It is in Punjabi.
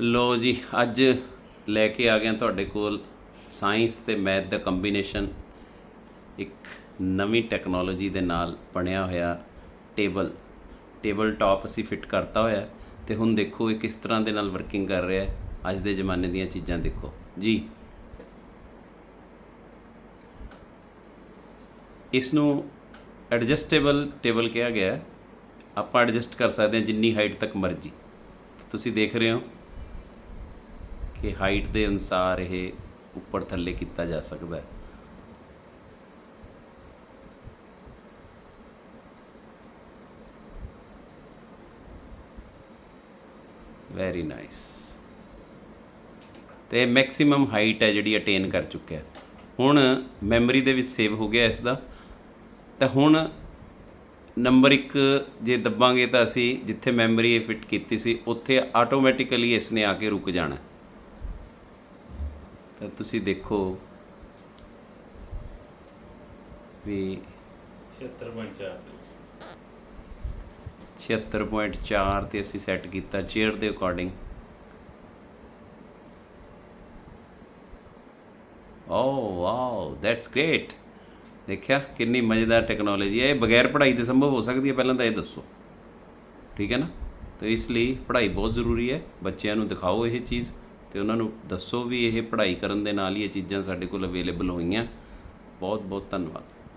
ਲੋ ਜੀ, ਅੱਜ ਲੈ ਕੇ ਆ ਗਿਆ ਤੁਹਾਡੇ ਕੋਲ ਸਾਇੰਸ ਤੇ ਮੈਥ ਦਾ ਕੰਬੀਨੇਸ਼ਨ ਇੱਕ ਨਵੀਂ ਟੈਕਨੋਲੋਜੀ ਦੇ ਨਾਲ ਬਣਿਆ ਹੋਇਆ ਟੇਬਲ ਟੇਬਲ ਟਾਪ ਅਸੀਂ ਫਿੱਟ ਕਰਤਾ ਹੋਇਆ ਹੈ ਤੇ ਹੁਣ ਦੇਖੋ ਇਹ ਕਿਸ ਤਰ੍ਹਾਂ ਦੇ ਨਾਲ ਵਰਕਿੰਗ ਕਰ ਰਿਹਾ ਹੈ। ਅੱਜ ਦੇ ਜ਼ਮਾਨੇ ਦੀਆਂ ਚੀਜ਼ਾਂ ਦੇਖੋ। ਜੀ। ਇਸ ਨੂੰ ਐਡਜਸਟੇਬਲ ਟੇਬਲ ਕਿਹਾ ਗਿਆ ਆਪਾਂ ਐਡਜਸਟ ਕਰ ਸਕਦੇ ਹਾਂ ਜਿੰਨੀ ਹਾਈਟ ਤੱਕ ਮਰਜ਼ੀ। ਤੁਸੀਂ ਦੇਖ ਰਹੇ ਹੋ। ਕਿ ਹਾਈਟ ਦੇ ਅਨੁਸਾਰ ਇਹ ਉੱਪਰ ਥੱਲੇ ਕੀਤਾ ਜਾ ਸਕਦਾ ਹੈ। ਵੈਰੀ ਨਾਈਸ ਤੇ ਮੈਕਸਿਮਮ ਹਾਈਟ ਹੈ ਜਿਹੜੀ ਅਟੇਨ ਕਰ ਚੁੱਕਿਆ ਹੁਣ ਮੈਮਰੀ ਦੇ ਵਿੱਚ ਸੇਵ ਹੋ ਗਿਆ ਇਸ ਦਾ ਤਾਂ ਹੁਣ ਨੰਬਰ 1 ਜੇ ਦੱਬਾਂਗੇ ਤਾਂ ਅਸੀਂ ਜਿੱਥੇ ਮੈਮਰੀ ਇਹ ਫਿੱਟ ਕੀਤੀ ਸੀ, ਉੱਥੇ ਆਟੋਮੈਟਿਕਲੀ ਇਸ ਨੇ ਆ ਕੇ ਰੁਕ ਜਾਣਾ ਤਾਂ ਤੁਸੀਂ ਦੇਖੋ ਵੀ 76.4 76.4 ਤੇ। ਅਸੀਂ ਸੈੱਟ ਕੀਤਾ ਚੇਅਰ ਦੇ according. Oh wow that's great. ਦੇਖਿਆ ਕਿੰਨੀ ਮਜ਼ੇਦਾਰ ਟੈਕਨੋਲੋਜੀ ਹੈ। ਇਹ ਬਗੈਰ ਪੜ੍ਹਾਈ ਦੇ ਸੰਭਵ ਹੋ ਸਕਦੀ ਹੈ ਪਹਿਲਾਂ ਤਾਂ ਇਹ ਦੱਸੋ। ਠੀਕ ਹੈ ਨਾ? ਤਾਂ ਇਸ ਲਈ ਪੜ੍ਹਾਈ ਬਹੁਤ ਜ਼ਰੂਰੀ ਹੈ। ਬੱਚਿਆਂ ਨੂੰ ਦਿਖਾਓ ਇਹ ਚੀਜ਼। ਤੇ ਉਹਨਾਂ ਨੂੰ ਦੱਸੋ ਵੀ ਇਹ ਪੜ੍ਹਾਈ ਕਰਨ ਦੇ ਨਾਲ ਹੀ ਇਹ ਚੀਜ਼ਾਂ ਸਾਡੇ ਕੋਲ ਅਵੇਲੇਬਲ ਹੋਈਆਂ। ਬਹੁਤ ਬਹੁਤ ਧੰਨਵਾਦ।